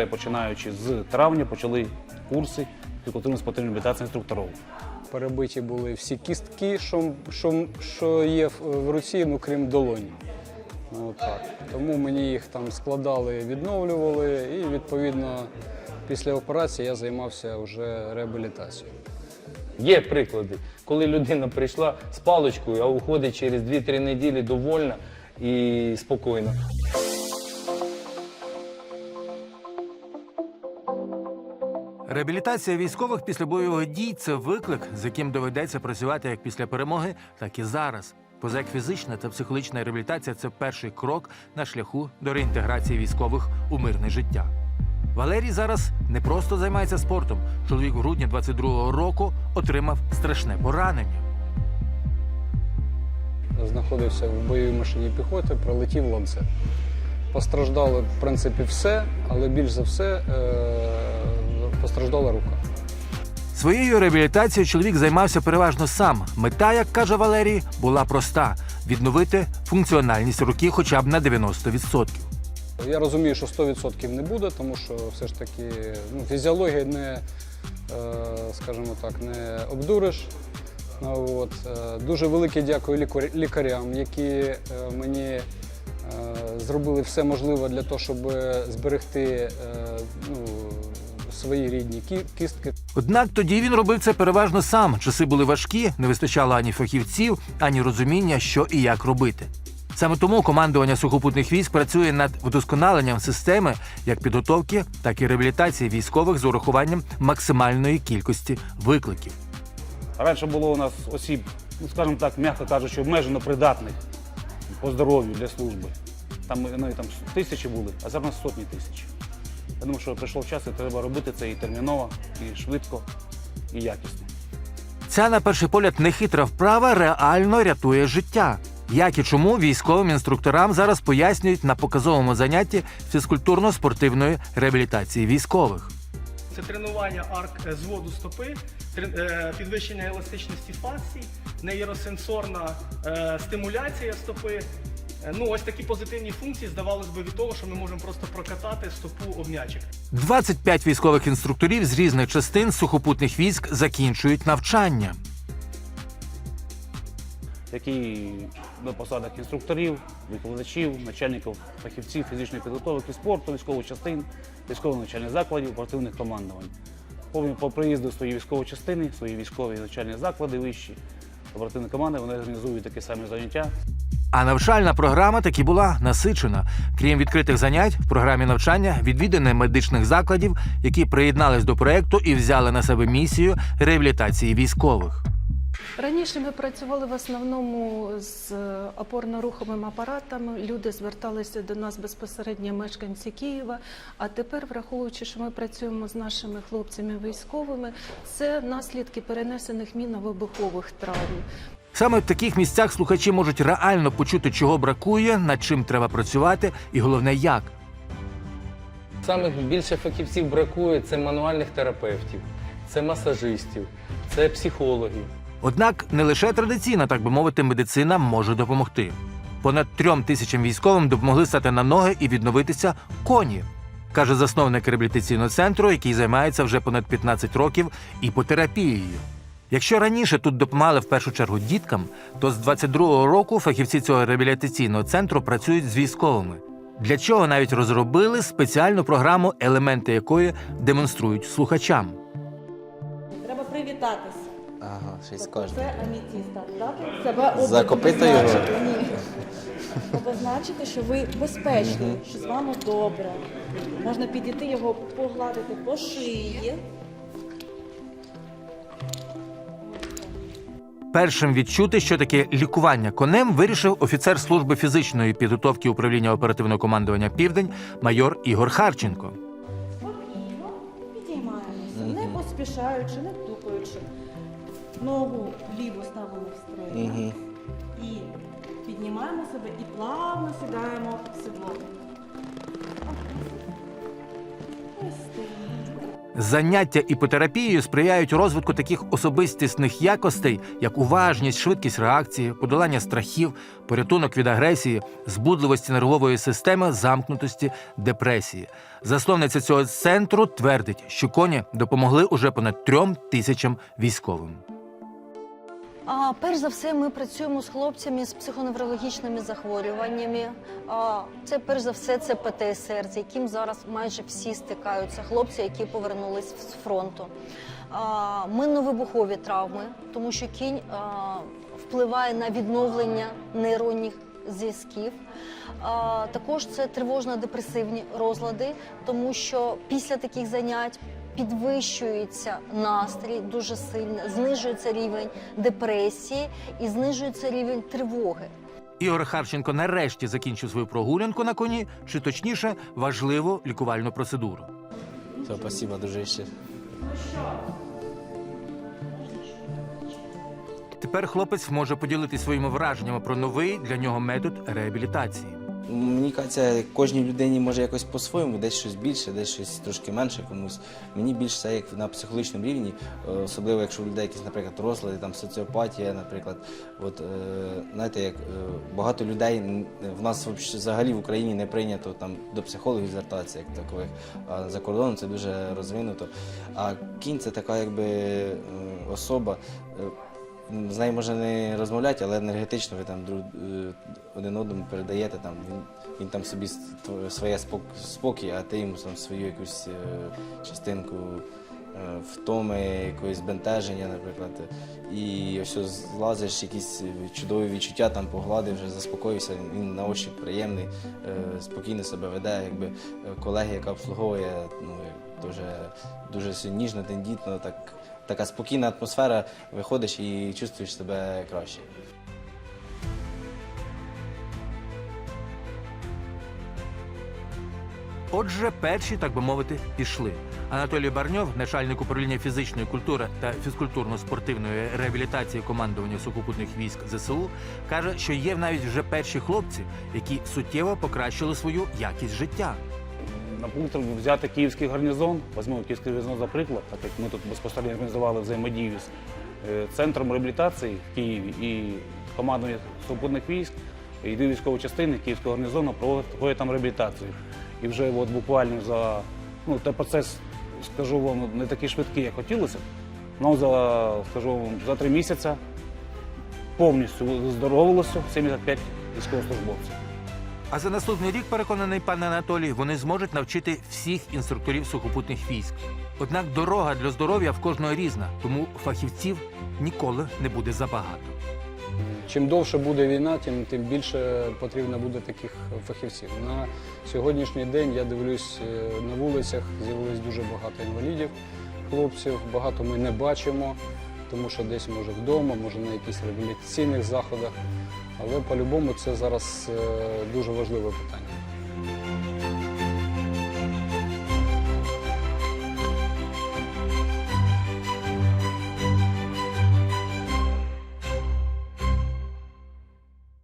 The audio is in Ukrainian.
вже починаючи з травня почали курси фізкультурно-спортивної реабілітації інструкторів. Перебиті були всі кістки, що, що, що є в, в руці, ну крім долоні. Ну, так. Тому мені їх там складали, відновлювали, і відповідно після операції я займався вже реабілітацією. Є приклади, коли людина прийшла з паличкою, а уходить через 2-3 неділі довольна і спокійно. Реабілітація військових після бойових дій це виклик, з яким доведеться працювати як після перемоги, так і зараз. Поза як фізична та психологічна реабілітація це перший крок на шляху до реінтеграції військових у мирне життя. Валерій зараз не просто займається спортом. Чоловік в грудні 22-го року отримав страшне поранення. Знаходився в бойовій машині піхоти, пролетів ланцет. Постраждало, в принципі, все, але більш за все е- постраждала рука. Своєю реабілітацією чоловік займався переважно сам. Мета, як каже Валерій, була проста: відновити функціональність руки хоча б на 90%. Я розумію, що 100% не буде, тому що все ж таки ну, фізіологія не, е, скажімо так, не обдуриш. Ну, От. е, Дуже велике дякую лікар- лікарям, які е, мені зробили все можливе для того, щоб зберегти ну, свої рідні кі- кістки. Однак тоді він робив це переважно сам. Часи були важкі, не вистачало ані фахівців, ані розуміння, що і як робити. Саме тому командування сухопутних військ працює над вдосконаленням системи як підготовки, так і реабілітації військових з урахуванням максимальної кількості викликів. Раніше було у нас осіб, ну скажімо так, м'яко кажучи, обмежено придатних по здоров'ю для служби. Там, ну, там тисячі були, а зараз сотні тисяч. Я думаю, що прийшов час і треба робити це і терміново, і швидко, і якісно. Ця, на перший погляд, нехитра вправа реально рятує життя. Як і чому військовим інструкторам зараз пояснюють на показовому занятті фізкультурно-спортивної реабілітації військових. Це тренування арк е, зводу стопи, е, підвищення еластичності фасцій, нейросенсорна е, стимуляція стопи. Е, Ну, ось такі позитивні функції, здавалось би, від того, що ми можемо просто прокатати стопу об м'ячик. 25 військових інструкторів з різних частин сухопутних військ закінчують навчання. які на посадах інструкторів, викладачів, начальників, фахівців фізичної підготовки, спорту, військових частин, військових навчальних закладів, оперативних командувань. По, по приїзду свої військові частини, свої військові навчальні заклади вищі, оперативні команди, вони організують такі самі заняття. А навчальна програма таки була насичена. Крім відкритих занять, в програмі навчання відвідини медичних закладів, які приєднались до проекту і взяли на себе місію реабілітації військових. Раніше ми працювали в основному з е, опорно-руховими апаратами. Люди зверталися до нас безпосередньо мешканці Києва. А тепер, враховуючи, що ми працюємо з нашими хлопцями військовими, це наслідки перенесених мінно-вибухових травм. Саме в таких місцях слухачі можуть реально почути, чого бракує, над чим треба працювати, і головне, як. Самих більше фахівців бракує це мануальних терапевтів, це масажистів, це психологів. Однак не лише традиційна, так би мовити, медицина може допомогти. Понад трьом тисячам військовим допомогли стати на ноги і відновитися коні, каже засновник реабілітаційного центру, який займається вже понад 15 років іпотерапією. Якщо раніше тут допомагали в першу чергу діткам, то з 22-го року фахівці цього реабілітаційного центру працюють з військовими. Для чого навіть розробили спеціальну програму, елементи якої демонструють слухачам. Треба привітатись. Ага, щось Тобто скаже. Це амітіста. Дати себе обод- За його? Ні. Обозначити, що ви безпечні, що з вами добре. Можна підійти його погладити по шиї. Першим відчути, що таке лікування конем, вирішив офіцер служби фізичної підготовки управління оперативного командування Південь майор Ігор Харченко. Спокійно підіймаємося, не поспішаючи, не тупаючи. Ногу ліву ставимо в. Угу. І піднімаємо себе і плавно сідаємо в седло. Заняття іпотерапією сприяють розвитку таких особистісних якостей, як уважність, швидкість реакції, подолання страхів, порятунок від агресії, збудливості нервової системи, замкнутості, депресії. Засновниця цього центру твердить, що коні допомогли уже понад трьом тисячам військовим. А, перш за все, ми працюємо з хлопцями з психоневрологічними захворюваннями. А, це перш за все це ПТСР, з яким зараз майже всі стикаються. Хлопці, які повернулись з фронту. А, минно-вибухові травми, тому що кінь а, впливає на відновлення нейронних зв'язків. Також це тривожно-депресивні розлади, тому що після таких занять підвищується настрій дуже сильно, знижується рівень депресії і знижується рівень тривоги. Ігор Харченко нарешті закінчив свою прогулянку на коні, чи точніше важливу лікувальну процедуру. Все, спасибо, дружище. Тепер хлопець може поділитися своїми враженнями про новий для нього метод реабілітації. Мені кажеться, кожній людині може якось по-своєму, десь щось більше, десь щось трошки менше комусь. Мені більше це як на психологічному рівні, е, особливо якщо у людей якісь, наприклад, розлади, там соціопатія, наприклад. От е, знаєте, як е, багато людей в нас взагалі в Україні не прийнято там до психологів звертатися як такових. А за кордоном це дуже розвинуто. А кінь це така якби особа. З нею можна не розмовляти, але енергетично ви там друг, е, один одному передаєте. Там, він, він там собі своє спок- спокій, а ти йому там свою якусь е, частинку е, втоми, якоїсь збентеження, наприклад. І ось злазиш, якісь чудові відчуття, там погладив, вже заспокоївся, він на очі приємний, спокійно себе веде, якби колеги, яка обслуговує, ну, дуже, дуже ніжно, тендітно, так, така спокійна атмосфера, виходиш і чувствуєш себе краще. Отже, перші, так би мовити, пішли. Анатолій Барньов, начальник управління фізичної культури та фізкультурно-спортивної реабілітації командування сухопутних військ ЗСУ, каже, що є навіть вже перші хлопці, які суттєво покращили свою якість життя. Наприклад, взяти київський гарнізон, візьмемо київський гарнізон за приклад, так як ми тут безпосередньо організували взаємодію з е, центром реабілітації в Києві і командою сухопутних військ, і дві військові частини Київського гарнізону проводять там реабілітацію. І вже от буквально за ну, той процес, скажу вам, не такий швидкий, як хотілося. Нам за, скажу вам, за три місяці повністю здоровилося 75 військовослужбовців. А за наступний рік, переконаний пан Анатолій, вони зможуть навчити всіх інструкторів сухопутних військ. Однак дорога для здоров'я в кожного різна, тому фахівців ніколи не буде забагато. Чим довше буде війна, тим, тим більше потрібно буде таких фахівців. На сьогоднішній день я дивлюсь е, на вулицях, з'явилось дуже багато інвалідів, хлопців. Багато ми не бачимо, тому що десь може вдома, може на якихось реабілітаційних заходах. Але по-любому це зараз е, дуже важливе питання.